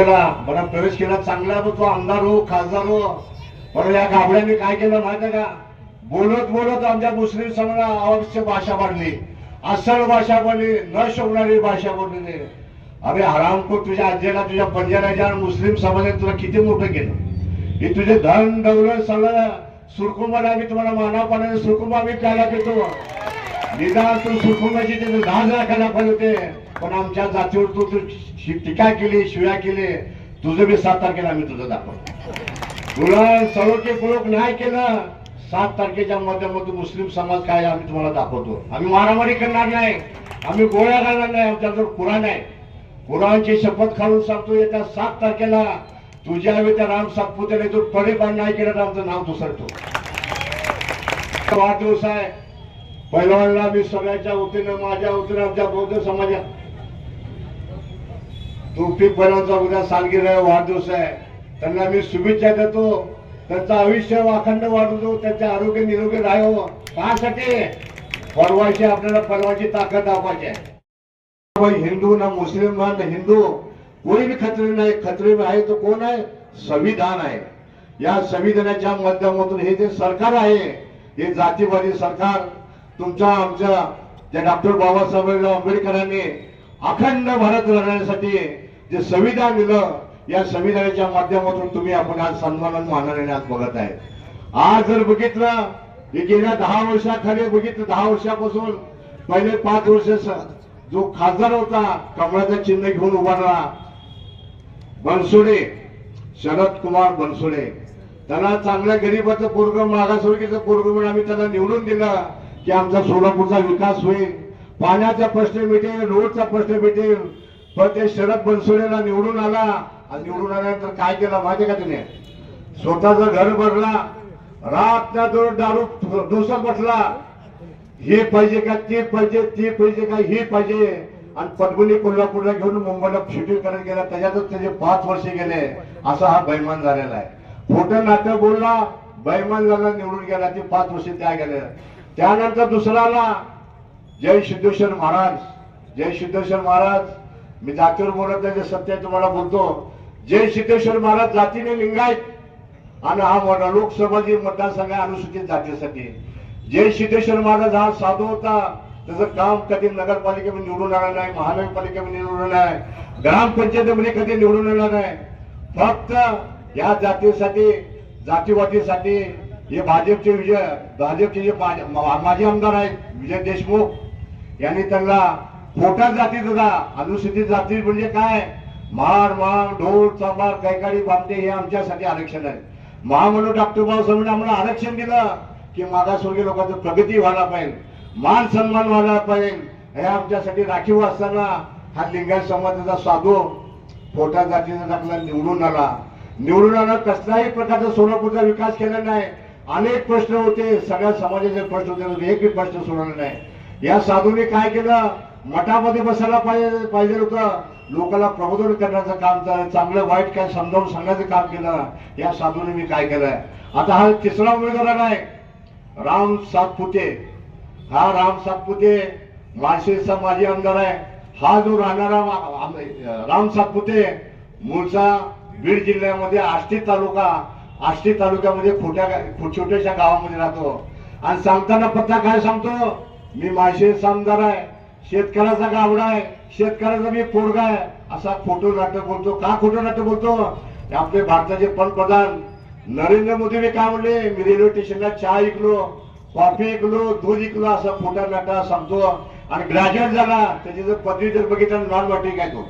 केला बरं प्रवेश केला. चांगला तो आमदार हो खासदार हो. पण या गाबड्याने काय केलं माहिती का? बोलत बोलत आमच्या मुस्लिम समाजाला आवश्यक भाषा मांडली अस्सल भाषा बोलली न शोभणारी भाषा बोलली अरे हरामखोर तुझ्या आजीला तुझ्या पंजाबाच्या मुस्लिम समाजाने तुला किती मोठं केलं? हे तुझे धन दौलत सगळं सुरकुंबाला आम्ही तुम्हाला मानव पाण्याने सुरकुंबा आम्ही प्यायला घेतो. निदान तू सुरकुंबाची दहा लाखाला पाहिजे होते. पण आमच्या जातीवर तू तू शि- टीका केली शिव्या केली. तुझं बी सात तारखेला आम्ही तुझं दाखवतो. तुला सरोटीपूर्वक नाही केलं सात तारखेच्या माध्यमातून मुस्लिम समाज काय आम्ही तुम्हाला दाखवतो. आम्ही मारामारी करणार नाही. आम्ही गोळ्या घालणार नाही. आमच्याजवळ कुराण आहे. कुराणची शपथ खाऊन सांगतो येत्या सात तारखेला तुझ्या हवे त्या राम सातपुत्याने तू पडेपान नाही केलं तर आमचं नाव दुसरतो वाढदिवस आहे. पहिलवानला मी सगळ्याच्या वतीनं माझ्या वतीनं आमच्या बौद्ध समाजात. तोफिक पहिलवानचा उद्या सालगिरह आहे वाढदिवस आहे. त्यांना मी शुभेच्छा देतो. त्यांचं आयुष्य अखंड वाढवतो त्यांचे आरोग्य निरोगी राहावं. कासाठी परवाची आपल्याला परवाची ताकद दाखवायची आहे. हिंदू ना मुस्लिम ना हिंदू कोणी बी खत्री नाही खत्री आहे तो कोण आहे? संविधान आहे. या संविधानाच्या माध्यमातून हे जे सरकार आहे हे जातीवादी सरकार तुमच्या आमच्या ज्या डॉक्टर बाबासाहेब आंबेडकरांनी अखंड भारत लढण्यासाठी जे संविधान दिलं या संविधानाच्या माध्यमातून तुम्ही आपण आज सन्मान मानाने आज बघत आहे आज जर बघितलं हे गेल्या दहा वर्षाखाली बघितलं दहा वर्षापासून पहिले पाच वर्ष जो खासदार होता कमळाचं चिन्ह घेऊन उभारला बनसोडे शरद कुमार बनसोडे. त्याला चांगल्या गरीबाचं पोरग मागासवर्गीचं पोरग म्हणून आम्ही त्याला निवडून दिलं. की आमचा सोलापूरचा विकास होईल. पाण्याचा प्रश्न मिटेल रोडचा प्रश्न मिटेल पण ते शरद बनसोडेला निवडून आला. आणि निवडून आल्यानंतर काय केलं माहिती का त्याने स्वतःच घर भरला रात ना दोन दारू डोसा बसला हे पाहिजे का ते पाहिजे ते पाहिजे का हे पाहिजे. आणि परभणी कोल्हापूरला घेऊन मुंबईला शूटिंग करत गेला त्याच्यातच त्याचे पाच वर्ष गेले. असा हा बैमान झालेला आहे. खोटं नाटक बोलला बैमान झाला निवडून गेला ते पाच वर्ष त्या गेले त्यानंतर दुसरा जय सिद्धेश्वर महाराज. जय सिद्धेश्वर महाराज मी जातीवर बोलत नाही सत्य तुम्हाला बोलतो. जय सिद्धेश्वर महाराज जातीने लिंगायत. आणि हा मोठा लोकसभा जी मतदारसंघ आहे अनुसूचित जातीसाठी. जय सिद्धेश्वर महाराज हा साधू होता. त्याचं काम कधी नगरपालिकेमध्ये निवडून आलं नाही महानगरपालिकेमध्ये निवडून आलं नाही. ग्रामपंचायतीमध्ये कधी निवडून आलं नाही. फक्त या जातीसाठी जातीवादीसाठी हे भाजपचे विजय भाजपचे जे माजी आमदार आहेत विजय देशमुख यांनी त्यांना पोटात जाती होता अनुसूचित जाती म्हणजे काय? मार मार ढोल चांबार कैकाडी बांधते हे आमच्यासाठी आरक्षण आहे. महामंडळ डॉक्टर बाबासाहेब आम्हाला आरक्षण दिलं की मागासवर्गीय लोकांचं प्रगती व्हायला पाहिजे. मान सन्मान व्हायला पाहिजे. हे आमच्यासाठी राखीव असताना हा लिंगायत समाजाचा साधू पोटात जातीचा टाकला निवडून आला. निवडून आला कसलाही प्रकारचा सोलापूरचा विकास केला नाही. अनेक प्रश्न होते सगळ्या समाजाचे प्रश्न होते एकही प्रश्न सोडवला नाही. या साधूने काय केलं? मठामध्ये बसायला पाहिजे पाहिजे होतं. लोकांना प्रबोधन करण्याचं काम चांगलं वाईट काय समजावून सांगण्याचं काम केलं. या साधूने मी काय केलंय आता हा तिसरा उमेदवार आहे राम सातपुते. हा राम सातपुते माळशेचा माजी आमदार आहे. हा जो राहणारा राम सातपुते मूळचा बीड जिल्ह्यामध्ये आष्टी तालुका आष्टी तालुक्यामध्ये खोट्या छोट्याशा गावामध्ये राहतो. आणि सांगताना पत्ता काय सांगतो? मी माझे सामदार आहे शेतकऱ्याचा गावडा आहे शेतकऱ्याचा मी पोरगा आहे. असा खोटं नाटक बोलतो. का खोटं नाटक बोलतो? आपले भारताचे पंतप्रधान नरेंद्र मोदी मी काय म्हणले? मी रेल्वे स्टेशनला चहा ऐकलो कॉफी ऐकलो दूध ऐकलो असा खोटा नाटा सांगतो. आणि ग्रॅज्युएट झाला त्याची जर पदवी जर बघितलं नॉन वाटे काय तो.